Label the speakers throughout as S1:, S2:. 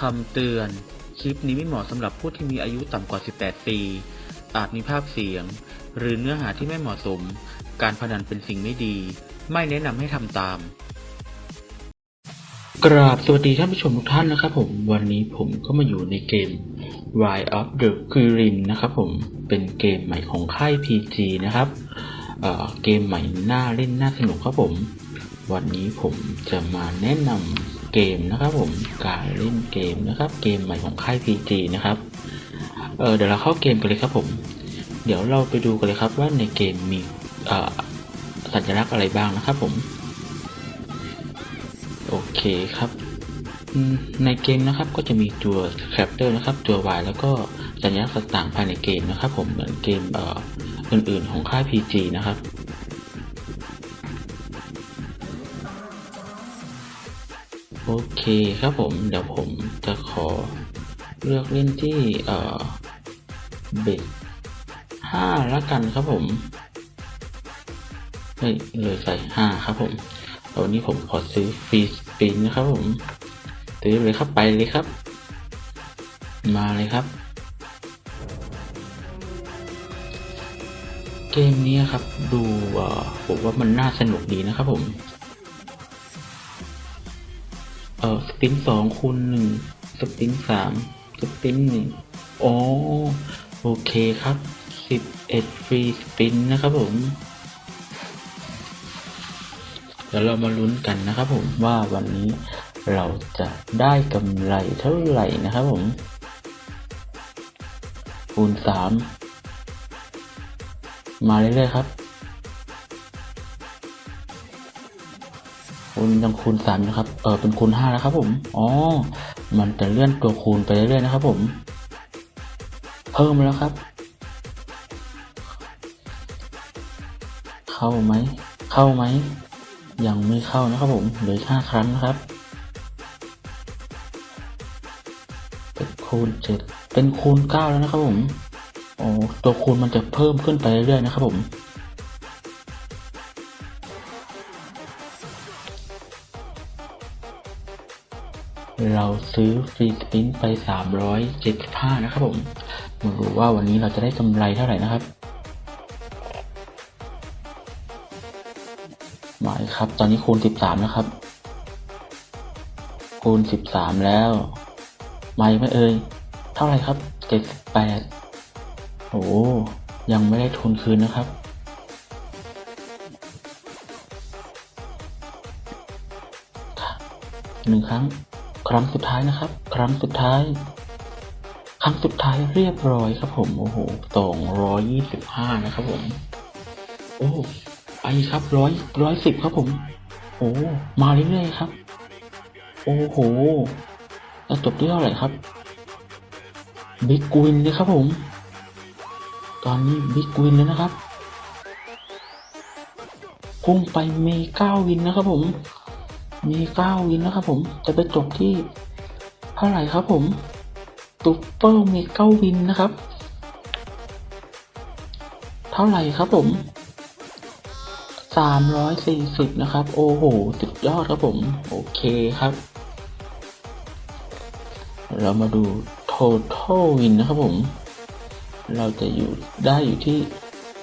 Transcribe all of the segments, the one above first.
S1: คำเตือน คลิปนี้ไม่เหมาะสำหรับผู้ที่มีอายุต่ำกว่า 18 ปี อาจมีภาพเสียง หรือเนื้อหาที่ไม่เหมาะสม การพนันเป็นสิ่งไม่ดี ไม่แนะนำให้ทำตาม กราบสวัสดีท่านผู้ชมทุกท่านนะครับผม วันนี้ผมก็มาอยู่ในเกม Wild of the Grim นะครับผม เป็นเกมใหม่ของค่าย PG นะครับเเกมใหม่น่าเล่นน่าสนุกครับผม วันนี้ผมจะมาแนะนำ เกมนะครับผมการเล่นเกมนะครับ เกมใหม่ของค่าย PG นะครับเเดี๋ยวเราเข้าเกมกันเลยครับผม เดี๋ยวเราไปดูกันเลยครับว่าในเกมมีสัญลักษณ์อะไรบ้างนะครับผม โอเคครับ ในเกมนะครับก็จะมีตัวแคปเตอร์นะครับ ตัว Y แล้วก็สัญลักษณ์ต่างๆภายในเกมนะครับ ผมเหมือนเกมเอออื่นๆของค่าย PG นะครับ โอเคครับผม เดี๋ยวผมจะขอเลือกเล่นที่เอ่อเบสห้าละกันครับผมเฮ้ยเลยใส่ห้าครับผมตอนนี้ผมขอซื้อฟรีสปินนะครับผมซื้อเลยครับไปเลยครับ มาเลยครับ เกมนี้ครับดูผมว่ามันน่าสนุกดีนะครับผม ออสปรินสองคูณหนึ่งสปรินสามสปรินหนึ่งอ๋อโอเคครับสิบเอ็ดฟรีสปรินนะครับผม เดี๋ยวเรามาลุ้นกันนะครับผมว่าวันนี้เราจะได้กำไรเท่าไหร่นะครับผมคูณสามมาเรื่อยๆครับ คูณยังคูณสามนะครับ เออเป็นคูณห้าแล้วครับผม อ๋อ มันจะเลื่อนตัวคูณไปเรื่อยๆนะครับผม เพิ่มแล้วครับ เข้าไหม เข้าไหม ยังไม่เข้านะครับผม เหลือห้าครั้งนะครับเป็นคูณเจ็ดเป็นคูณเก้าแล้วนะครับผมอ๋อตัวคูณมันจะเพิ่มขึ้นไปเรื่อยๆนะครับผม เราซื้อฟรีสปินไป 375 นะครับผมมาดูว่าวันนี้เราจะได้กำไรเท่าไหร่นะครับหมายครับ ตอนนี้คูณ 13 นะครับ คูณ 13 แล้ว ไม่ไม่เอ่ยเท่าไหร่ครับ 78 โอ้ยังไม่ได้ทุนคืนนะครับหนึ่งครั้ง ครั้งสุดท้ายนะครับ ครั้งสุดท้าย ครั้งสุดท้ายเรียบร้อยครับผม โอ้โหสองร้อยยี่สิบห้านะครับผม โอ้ไปครับร้อยร้อยสิบครับผม โอ้มาเรื่อยๆครับ โอ้โหแล้วจบที่เท่าไหร่ครับบิ๊กวินเลยครับผม ตอนนี้บิ๊กวินแล้วนะครับพุ่งไปเมเก้าวินนะครับผม มีเก้าวินนะครับผม จะไปจบที่เท่าไหร่ครับผมตุปเปอร์มีเก้าวินนะครับ เท่าไหร่ครับผมสามร้อยสี่สิบนะครับ โอ้โหสุดยอดครับผม โอเคครับ เรามาดู total win นะครับผม เราจะอยู่ได้อยู่ที่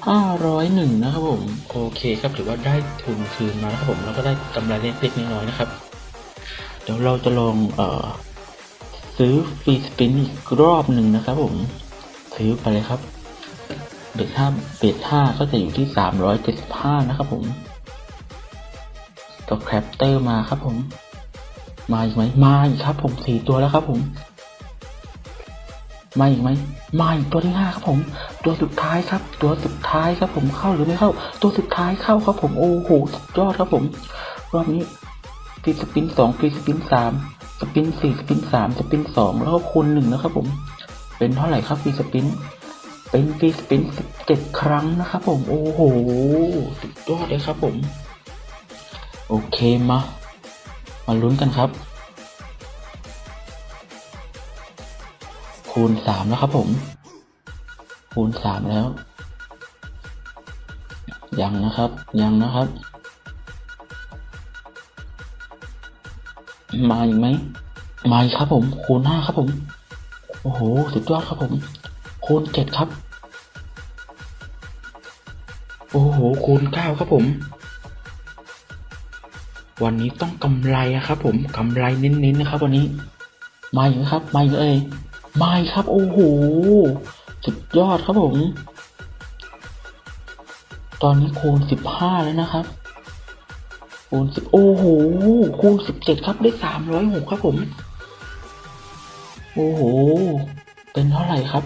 S1: 501 นะครับผม โอเคครับถือว่าได้ทุนคืนมาแล้วครับผมแล้วก็ได้กำไรเล็กๆน้อยๆนะครับ เดี๋ยวเราจะลองเอ่อซื้อฟรีสปินอีกรอบหนึ่งนะครับผม ซื้อไปเลยครับ เบ็ดห้าเบ็ดห้าก็จะอยู่ที่ 375 นะครับผมตัวแคปเตอร์มาครับผม มาอีกไหมมาอีกครับผมสี่ตัวแล้วครับผม มาอีกไหมมาอีกตัวที่ห้าครับผม ตัวสุดท้ายครับ ตัวสุดท้ายครับผมเข้าหรือไม่เข้า ตัวสุดท้ายเข้าครับผมโอ้โหสุดยอดครับผมรอบนี้ฟรีสปินสองฟรีสปินสามสปินสี่สปินสามสปินสองแล้วก็คูณหนึ่งนะครับผม เป็นเท่าไหร่ครับฟรีสปินเป็นฟรีสปินสิบเจ็ดครั้งนะครับผมโอ้โหสุดยอดเลยครับผม โอเคมามาลุ้นกันครับ คูณสามแล้วครับผม คูณสามแล้ว ยังนะครับ ยังนะครับ มาอีกไหมมาอีกครับผม คูณห้าครับผม โอ้โห สุดยอดครับผม คูณเจ็ดครับ โอ้โห คูณเก้าครับผม วันนี้ต้องกำไรอะครับผม กำไรเน้นๆนะครับ วันนี้ มาอีกครับ มาอีกเอ้ย มาอีกครับ โอ้โห สุดยอดครับผม ตอนนี้คูณสิบห้าแล้วนะครับ คูณสิบโอ้โห คูณสิบเจ็ดครับได้สามร้อยหกครับผม โอ้โห เป็นเท่าไหร่ครับ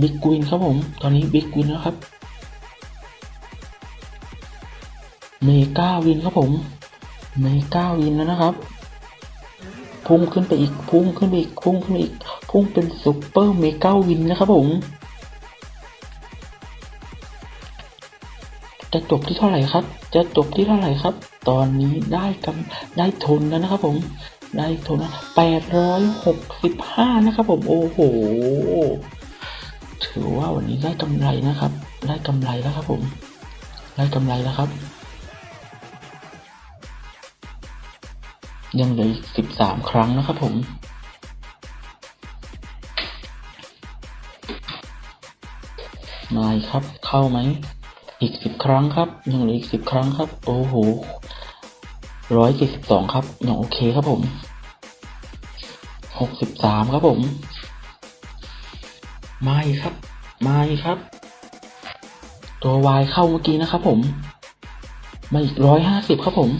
S1: บิ๊กวินครับผม ตอนนี้บิ๊กวินแล้วครับเมกาวินครับผมเมกาวินแล้วนะครับ พุ่งขึ้นไปอีกพุ่งขึ้นไปอีกพุ่งขึ้นไปอีกพุ่งเป็นซุปเปอร์เมกาวินนะครับผมจะจบที่เท่าไหร่ครับ จะจบที่เท่าไหร่ครับ ตอนนี้ได้กำได้ทุนแล้วนะครับผม ได้ทุนแปดร้อยหกสิบห้านะครับผม โอ้โห ถือว่าวันนี้ได้กำไรนะครับ ได้กำไรแล้วครับผม ได้กำไรแล้วครับ ยังเหลืออีกสิบสามครั้งนะครับผมมาครับ เข้าไหม อีกสิบครั้งครับ ยังเหลืออีกสิบครั้งครับ โอ้โหร้อยสี่สิบสองครับยังโอเคครับผมหกสิบสามครับผมมาครับมาครับ ตัววายเข้าเมื่อกี้นะครับผม มาอีกร้อยห้าสิบครับผม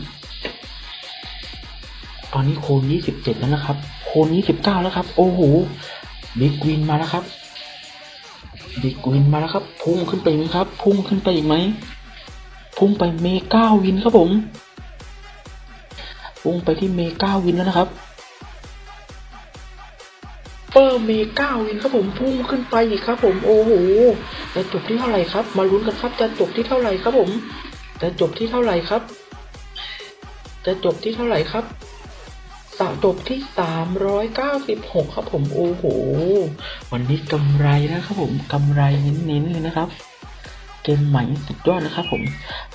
S1: อนนี้โคนยี่สิบเจ็ดแล้วนะครับ โคนยี่สิบเก้าแล้วครับ โอ้โหบิ๊กวินมาแล้วครับบิ๊กวินมาแล้วครับ พุ่งขึ้นไปไหมครับ พุ่งขึ้นไปอีกไหม พุ่งไปเมก้าวินครับผม พุ่งไปที่เมก้าวินแล้วนะครับเปอร์เมก้าวินครับผม พุ่งขึ้นไปอีกครับ ผม โอ้โห จะจบที่เท่าไหร่ครับ มาลุ้นกันครับ จะจบที่เท่าไหร่ครับผม จะจบที่เท่าไหร่ครับ จะจบที่เท่าไหร่ครับ สะจบที่สามร้อยเก้าสิบหกครับผมโอ้โห วันนี้กำไรนะครับผมกำไรเน้นๆเลยนะครับ เกมใหม่สุดยอดนะครับผม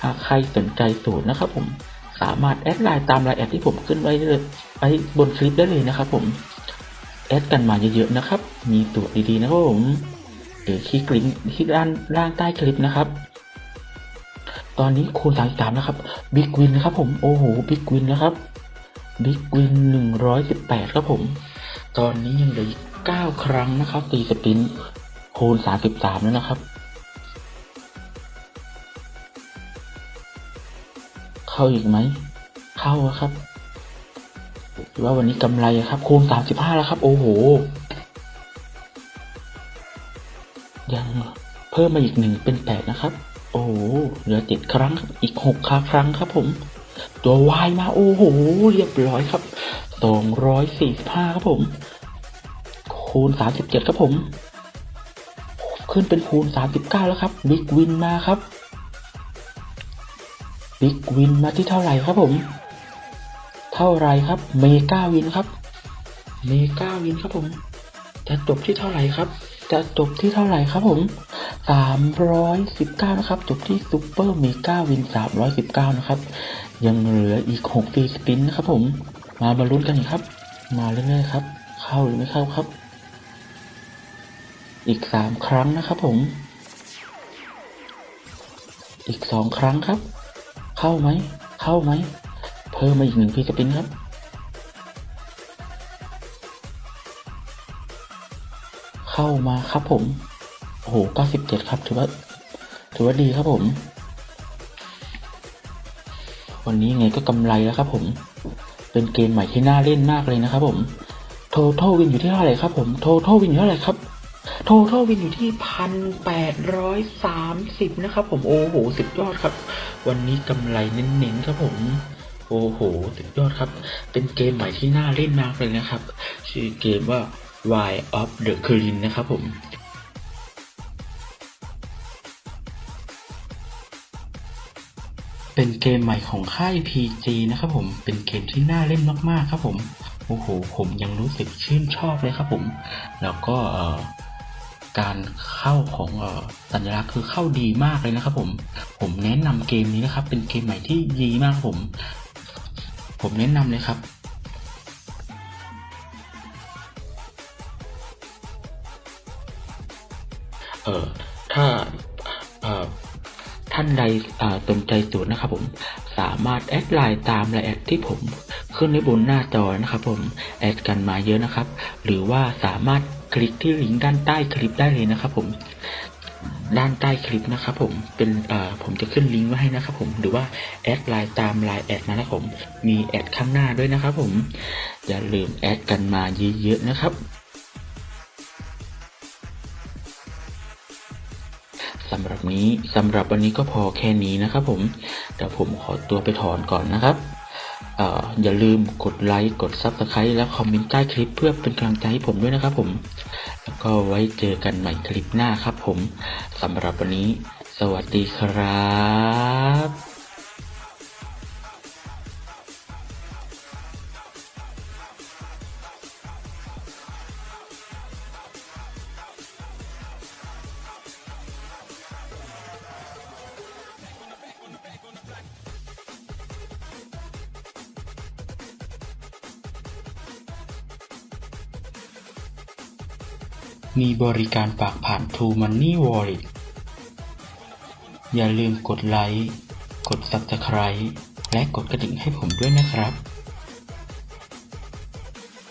S1: หากใครสนใจสูตรนะครับผมสามารถแอดไลน์ตามไลน์แอดที่ผมขึ้นไว้เลยไว้บนคลิปได้เลยนะครับผมแอดกันมาเยอะๆนะครับ มีสูตรดีๆนะครับผมหรือคลิกลิงก์ที่ด้านล่างใต้คลิปนะครับ ตอนนี้คูณสามสามนะครับบิ๊กวินนะครับผมโอ้โหบิ๊กวินนะครับ บิ๊กวินหนึ่งร้อยสิบแปดครับผม ตอนนี้ยังเหลืออีกเก้าครั้งนะครับตีสปินคูณสามสิบสามแล้วนะครับ เข้าอีกไหม เข้าครับว่าวันนี้กำไรครับ คูณสามสิบห้าแล้วครับ โอ้โห ยังเพิ่มมาอีกหนึ่งเป็นแปดนะครับ โอ้โหเหลือเจ็ดครั้งอีกหกครั้งครับผม ตัววายมาโอ้โห เรียบร้อยครับสองร้อยสี่สิบห้าครับผม คูณสามสิบเจ็ดครับผม ขึ้นเป็นคูณสามสิบเก้าแล้วครับบิ๊กวินมาครับบิ๊กวินมาที่เท่าไหร่ครับผม เท่าไหรครับ เมกาวินครับ เมกาวินครับผม จะจบที่เท่าไหร่ครับ จะจบที่เท่าไหร่ครับผม สามร้อยสิบเก้านะครับ จบที่ซูเปอร์เมกาวินสามร้อยสิบเก้านะครับ ยังเหลืออีกหกตีสปินนะครับผม มาบรรลุนกันอีกครับ มาเรื่อยๆครับ เข้าหรือไม่เข้าครับ อีกสามครั้งนะครับผม อีกสองครั้งครับ เข้าไหม เข้าไหม เพิ่มมาอีกหนึ่งพีสปินครับเข้ามาครับผม โอ้โหเก้าสิบเจ็ดครับ ถือว่า ถือว่าดีครับผม วันนี้ไงก็กำไรแล้วครับผม เป็นเกมใหม่ที่น่าเล่นมากเลยนะครับผมโทท l วินอยู่ที่เท่าไหร่ครับผมโทท l วินอยู่เท่าไหร่ครับโทท l วินอยู่ที่พันแปดร้อยสามสิบนะครับผม โอ้โหสุดยอดครับ วันนี้กำไรเน้นๆครับผมโอ้โหสุดยอดครับ เป็นเกมใหม่ที่น่าเล่นมากเลยนะครับ ชื่อเกมว่า Why of the c r e e n นะครับผม เป็นเกมใหม่ของค่าย PG นะครับผม เป็นเกมที่น่าเล่นมากๆครับผม โอ้โห ผมยังรู้สึกชื่นชอบเลยครับผม แล้วก็การเข้าของสัญลักษณ์คือเข้าดีมากเลยนะครับผม ผมแนะนำเกมนี้นะครับ เป็นเกมใหม่ที่ดีมากผม ผมแนะนำเลยครับเออถ้าเออ ท่านใดสนใจสูตรนะครับผมสามารถแอดไลน์ตามไลน์แอดที่ผมขึ้นในบนหน้าจอนะครับผมแอดกันมาเยอะนะครับ หรือว่าสามารถคลิกที่ลิงก์ด้านใต้คลิปได้เลยนะครับผมด้านใต้คลิปนะครับผมเป็นผมจะขึ้นลิงก์ไว้ให้นะครับผมหรือว่าแอดไลน์ตามไลน์แอดนะผมมีแอดข้างหน้าด้วยนะครับผมอย่าลืมแอดกันมาเยอะๆนะครับ สำหรับนี้สำหรับวันนี้ก็พอแค่นี้นะครับผมเดี๋ยวผมขอตัวไปถอนก่อนนะครับอออย่าลืมกดไลค์กด Subscribe และคอมเมนต์ใต้คลิปเพื่อเป็นกำลังใจให้ผมด้วยนะครับผม แล้วก็ไว้เจอกันใหม่คลิปหน้าครับผมสำหรับวันนี้ สวัสดีครับ มีบริการฝากผ่าน True Money Wallet อย่าลืมกดไลค์ กด Subscribe และกดกระดิ่งให้ผมด้วยนะครับ